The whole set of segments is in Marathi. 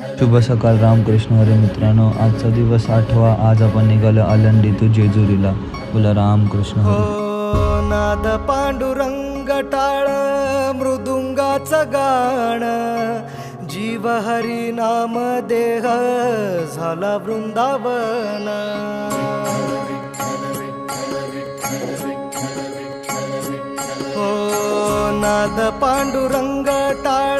शुभ सकाळ रामकृष्ण हरे मित्रांनो. आजचा दिवस आठवा. आज आपण निघालो आलंडी तू जेजुरीला. बोला रामकृष्ण हो नाद पांडुरंग टाळ मृदुंगाचं गाण. जीव हरी नाम देह झाला वृंदावन. हो नाद पांडुरंग टाळ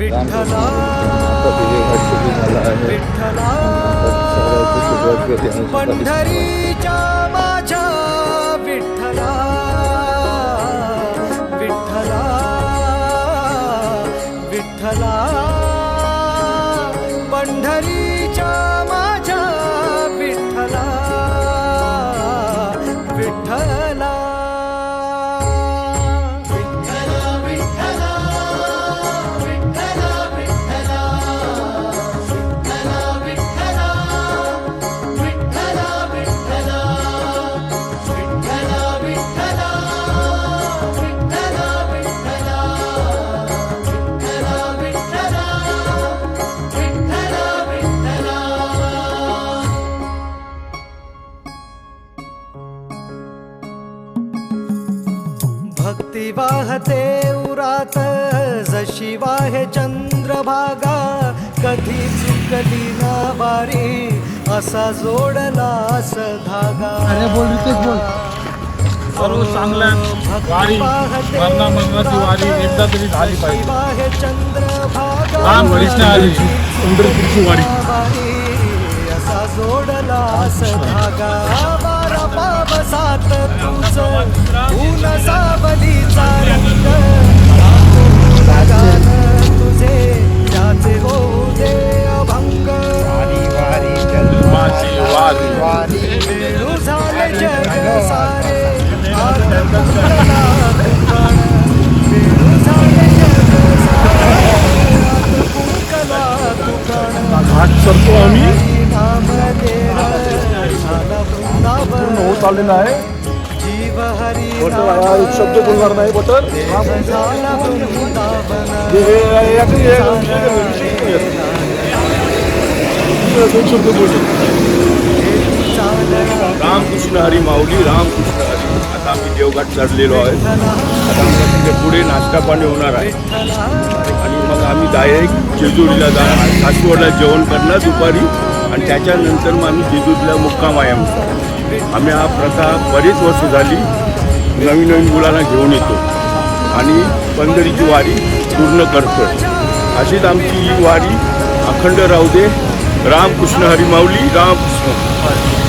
विठ्ठला विठ्ठला पंढरीच्या माझ्या विठ्ठला विठ्ठला विठ्ठला पंढरी भक्ती वाहते उरात जशी वाहे चंद्रभागा कधी चुकली ना बारी असा जोडला अस धागा. अरे बोल, रितेश बोल. सर्व चांगल्या वारी मरणा मंगळाची वारी एकदा तरी झाली पाहिजे. वाहे चंद्रभागा राम कृष्ण हरी. पंढरपूरची वारी असा जोडला अस धागा. पावसात तुझ ऊन सावलीचा रंग गान तुझे त्याचे होऊ दे अभंग वेणू झाले जग सारे झाले जग कुंकला. घाट करतो आम्ही नाम देह झाला होत आलेला आहे. एक शब्द बोलणार नाही बटर दोन शब्द रामकृष्ण हरी माऊली रामकृष्ण हरी. आता आम्ही देवघाट चढलेलो आहे. आता आमच्या तिथे पुढे नाश्ता पाणी होणार आहे. आणि मग आम्ही डायरेक्ट जेजुरीला जाणार सासवडला जेवण करणार दुपारी. आणि त्याच्यानंतर मग आम्ही जेजुरीला मुक्काम आहे आमचा आम्ही हा प्रथा बरीच वर्ष झाली नवीन नवीन मुलांना घेऊन येतो. आणि पंढरीची वारी पूर्ण करतो अशीच आमची ही वारी अखंड राहू दे. रामकृष्ण हरिमाऊली रामकृष्ण.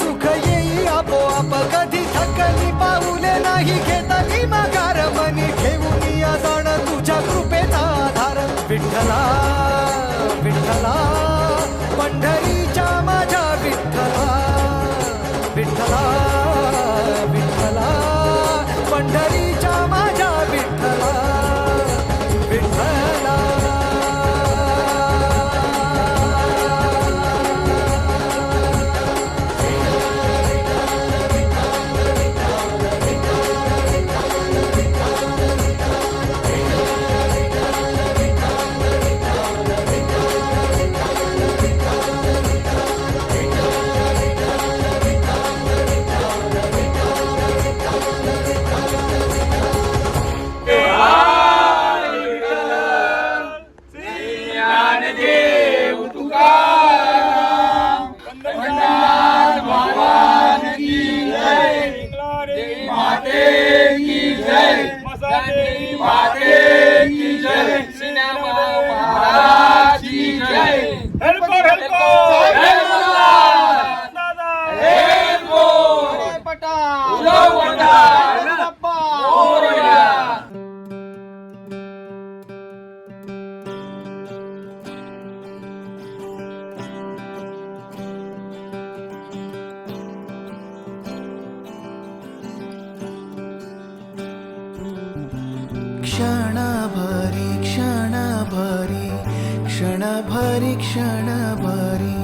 सुख येई आपोआप कधी थकली पाऊले नाही घेता की मनी क्षणभरी क्षणभरी क्षणभरी क्षणभरी।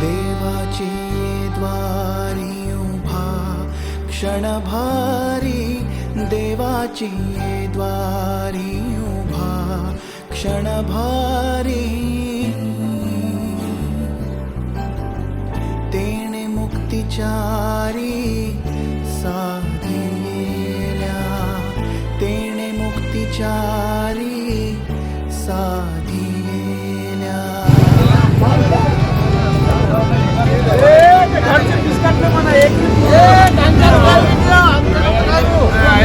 देवाची द्वारी उभा क्षणभरी देवाची द्वारी उभा क्षणभरी मुक्तिचारी साधियेल्या तेणे मुक्तिचारी साधियेल्या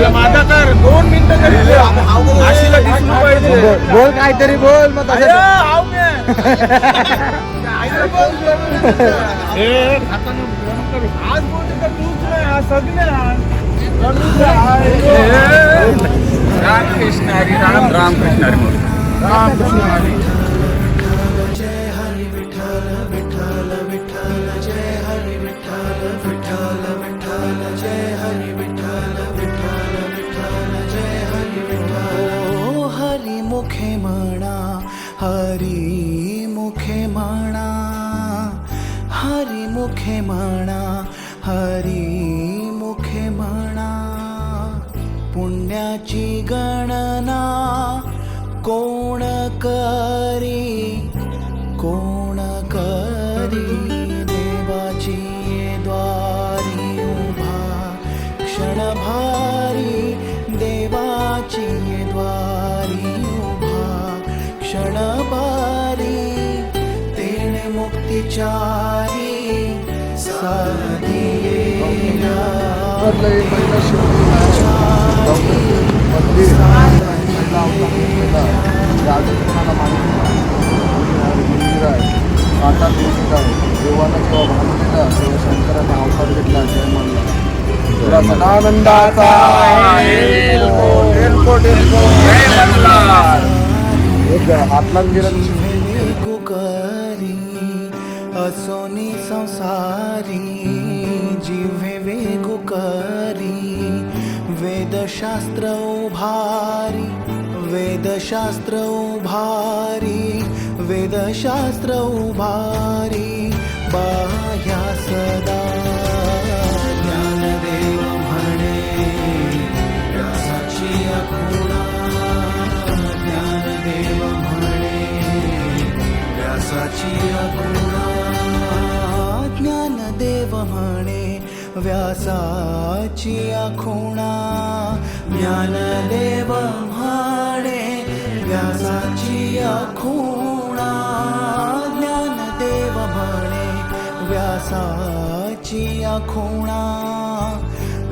माझा तर दोन मिनिटं तरी पाहिजे बोल काहीतरी बोल. मग मी. ए, करू. आज बोलते तर तूच नाही, सगळे रामकृष्ण हरी राम रामकृष्ण हरी रामकृष्ण हरी. मुखे म्हणा हरी मुखे म्हणा पुण्याची गणना कोण करी कोण करी देवाची द्वारी उभा क्षणभारी देवाची द्वारी उभा क्षणभारी तेणे मुक्तिचारी आता देवाला जेव्हा भांडलेला तेव्हा शंकराने अवतार घेतला जय गेला असोनी संसारी जिव्हे वेगुकरी वेदशास्त्र उभारी वेदशास्त्र उभारी वेदशास्त्र उभारी। बाह्या सदा ज्ञानदेव म्हणे व्यासाची अकुणा ज्ञानदेव म्हणे व्यासाची अकुणा व्यासाची अखुणा ज्ञानदेव म्हणे व्यासाची अखुणा ज्ञानदेव म्हणे व्यासाची ज्ञान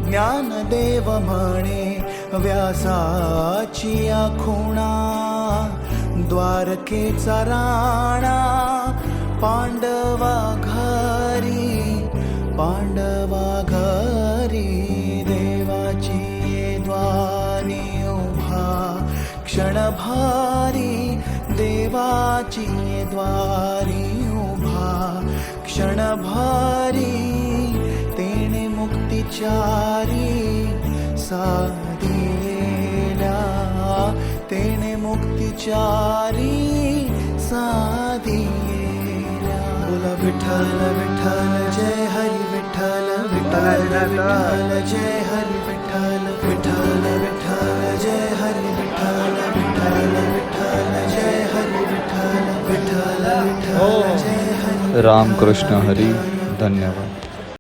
ज्ञानदेव म्हणे व्यासाची अखुणा द्वारकेचा राणा पांडवा घरी पांडव क्षणभारी देवाची द्वारी उभा. क्षणभारी तेने मुक्तिचारी साधिला. तेणे मुक्तिचारी साधिला. बोला विठ्ठल विठ्ठल जय हरी विठ्ठल विठ्ठल विठ्ठल जय हरी विठ्ठल विठ्ठल विठ्ठल जय हरी विठ्ठल. रामकृष्ण हरी धन्यवाद।